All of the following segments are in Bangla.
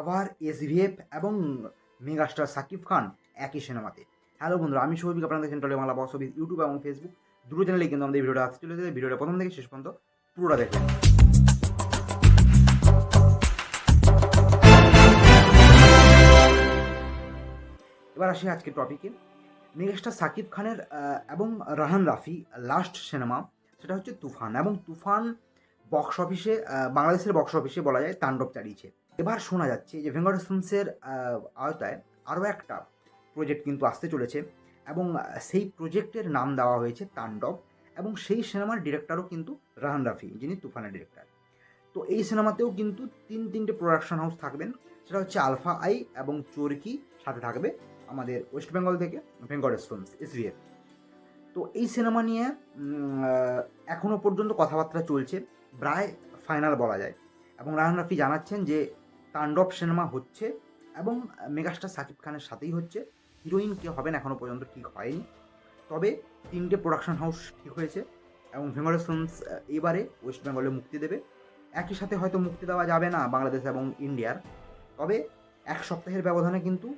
আবার এসভিএফ এবং মেগাস্টার সাকিব খান একই সিনেমাতে। হ্যালো বন্ধুরা, আমি সৌভিক, আপনাদের সেন্ট্রালে বাংলা বক্স অফিস ইউটিউব এবং ফেসবুক দুটো চ্যানেলে কিন্তু আমাদের ভিডিওটা আসতে চলেছে ভিডিওটা প্রথম থেকে শেষ পর্যন্ত পুরোটা দেখবেন। এবার আসি আজকের টপিকে মেগাস্টার সাকিব খানের এবং রাহান রাফি লাস্ট সিনেমা সেটা হচ্ছে তুফান। এবং তুফান বক্স অফিসে বাংলাদেশের বক্স অফিসে বলা যায় তাণ্ডব চালিয়েছে। এবার শোনা যাচ্ছে যে ভেঙ্কটেশ আওতায় আরও একটা প্রজেক্ট কিন্তু আসতে চলেছে এবং সেই প্রজেক্টের নাম দেওয়া হয়েছে তাণ্ডব এবং সেই সিনেমার ডিরেক্টরও কিন্তু রাহান রাফি, যিনি তুফানের ডিরেক্টর তো এই সিনেমাতেও কিন্তু তিন, তিনটে প্রোডাকশন হাউস থাকবেন। সেটা হচ্ছে আলফা আই এবং চোরকি, সাথে থাকবে আমাদের ওয়েস্ট বেঙ্গল থেকে ভেঙ্কটেশ ফিল্মস এসভিএফ তো এই সিনেমা নিয়ে এখনও পর্যন্ত কথাবার্তা চলছে, প্রায় ফাইনাল বলা যায়। এবং রাহান রাফি জানাচ্ছেন যে তাণ্ডব সিনেমা হচ্ছে এবং মেগাস্টার সাকিব খানের সাথেই হচ্ছে। হিরোইন কে হবেন এখনও পর্যন্ত ঠিক হয়নি। তবে তিনটে প্রোডাকশন হাউস ঠিক হয়েছে এবং ভেঙ্কটেশ ফিল্মস এবারে ওয়েস্ট বেঙ্গলে মুক্তি দেবে। একই সাথে হয়তো মুক্তি দেওয়া যাবে না বাংলাদেশ এবং ইন্ডিয়ার। তবে এক সপ্তাহের ব্যবধানে কিন্তু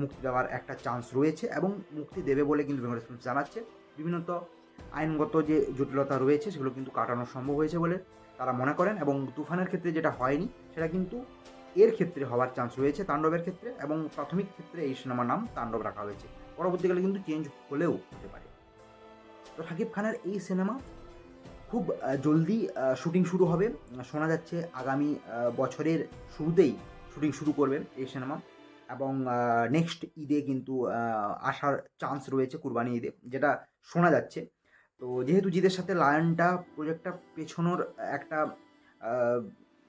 মুক্তি দেওয়ার একটা চান্স রয়েছে এবং মুক্তি দেবে বলে কিন্তু ভেঙ্কটেশ ফিল্মস জানাচ্ছে। বিভিন্নত আইনগত যে জটিলতা রয়েছে সেগুলো কিন্তু কাটানো সম্ভব হয়েছে বলে তারা মনে করেন এবং তুফানের ক্ষেত্রে যেটা হয়নি সেটা কিন্তু এর ক্ষেত্রে হওয়ার চান্স রয়েছে তাণ্ডবের ক্ষেত্রে এবং প্রাথমিক ক্ষেত্রে এই সিনেমার নাম তাণ্ডব রাখা হয়েছে। পরবর্তীকালে কিন্তু চেঞ্জ হলেও হতে পারে। তো শাকিব খানের এই সিনেমা খুব জলদি শুটিং শুরু হবে। শোনা যাচ্ছে আগামী বছরের শুরুতেই শুটিং শুরু করবেন এই সিনেমা এবং নেক্সট ঈদে কিন্তু আসার চান্স রয়েছে কুরবানি ঈদে, যেটা শোনা যাচ্ছে। তো যেহেতু জিদের সাথে লায়নটা প্রজেক্টটা পেছনোর একটা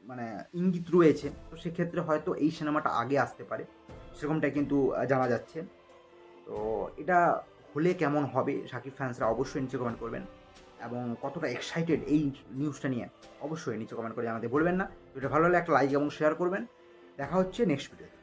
মানে ইঙ্গিত রয়েছে, তো সেক্ষেত্রে হয়তো এই সিনেমাটা আগে আসতে পারে সেরকমটাই কিন্তু জানা যাচ্ছে। তো এটা হলে কেমন হবে সাকিব ফ্যান্সরা অবশ্যই নিচে কমেন্ট করবেন এবং কতটা এক্সাইটেড এই নিউজটা নিয়ে অবশ্যই নিচে কমেন্ট করে জানাতে বলবেন না। ভিডিওটা ভালো হলে একটা লাইক এবং শেয়ার করবেন। দেখা হচ্ছে নেক্সট ভিডিওতে